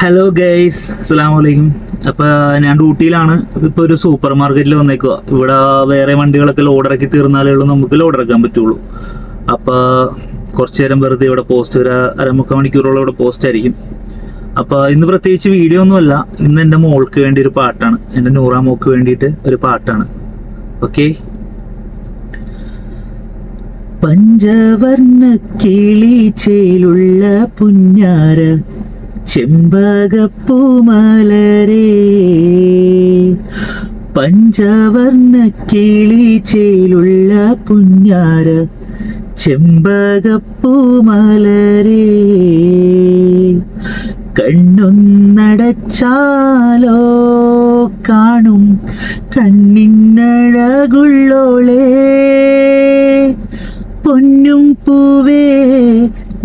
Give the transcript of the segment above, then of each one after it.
Hello guys അസ്സാം വലൈക്കും അപ്പോൾ ഞാൻ ഡ്യൂട്ടിയിലാണ് ഇപ്പോൾ ഒരു സൂപ്പർ മാർക്കറ്റിൽ വന്നേക്കുക ഇവിടെ വേറെ വണ്ടികളൊക്കെ ലോഡ് ഇറക്കി തീർന്നാലേ ഉള്ളൂ നമുക്ക് ലോഡ് ഇറക്കാൻ പറ്റുള്ളൂ. അപ്പോൾ കുറച്ചു നേരം വെറുതെ ഇവിടെ പോസ്റ്റ് ഒരു അരമുക്കാൽ മണിക്കൂറോളം ഇവിടെ പോസ്റ്റ് ആയിരിക്കും. അപ്പോൾ ഇന്ന് പ്രത്യേകിച്ച് വീഡിയോ ഒന്നുമല്ല. ഇന്ന് എന്റെ മോൾക്ക് വേണ്ടി ഒരു പാട്ടാണ്. എന്റെ നൂറാം മോക്ക് വേണ്ടിയിട്ട് ഒരു പാട്ടാണ്. ഓക്കെ പഞ്ചവർണ കിളിച്ചേലുള്ള പുഞ്ഞാര ചെമ്പകപ്പൂമലരേ പഞ്ചവർണ കിളിച്ചയിലുള്ള പുഞ്ഞാര ചെമ്പകപ്പൂമലരേ കണ്ണൊന്നടച്ചാലോ കാണും കണ്ണിനഴകുള്ളോളേ പൊന്നും പൂവേ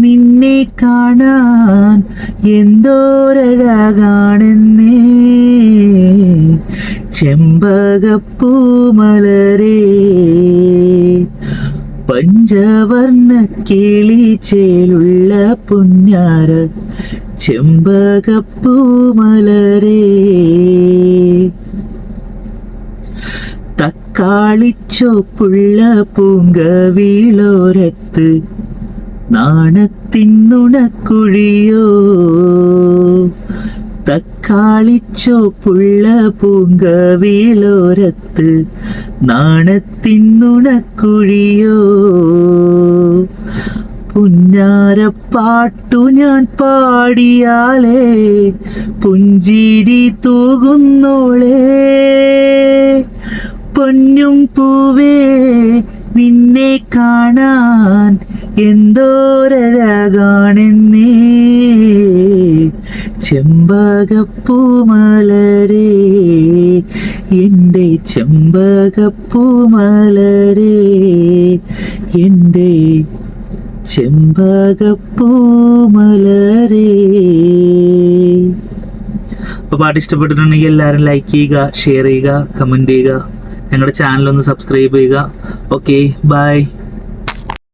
നിന്നെ കാണാൻ എന്തോരഴകാണെന്നേ. ചെമ്പകപ്പൂമലരേ പഞ്ചവർണ കിളിച്ചേലുള്ള പുഞ്ഞാര ചെമ്പകപ്പൂമലരേ തക്കാളിച്ചോപ്പുള്ള പൂങ്കവിളോരത്ത് നാണത്തിന്നുണക്കുഴിയോ തക്കാളിച്ചോപ്പുള്ള പൂങ്കവിളോരത്ത് നാണത്തിന്നുണക്കുഴിയോ പുഞ്ഞാരപ്പാട്ടു ഞാൻ പാടിയാലേ പുഞ്ചിരി തൂകുന്നോളേ. പൊന്നും പൂവേ നിന്നെ കാണാൻ എന്തോരഴകാണെന്നേ. ചെമ്പകപ്പൂമലരേ എന്റെ ചെമ്പകപ്പൂമലരേ എന്റെ ചെമ്പകപ്പൂമലരേ. അപ്പോൾ പാട്ട് ഇഷ്ടപ്പെട്ടിട്ടുണ്ടെങ്കിൽ എല്ലാവരും ലൈക്ക് ചെയ്യുക ഷെയർ ചെയ്യുക കമന്റ് ചെയ്യുക. ഞങ്ങളുടെ ചാനൽ ഒന്ന് സബ്സ്ക്രൈബ് ചെയ്യുക. Okay bye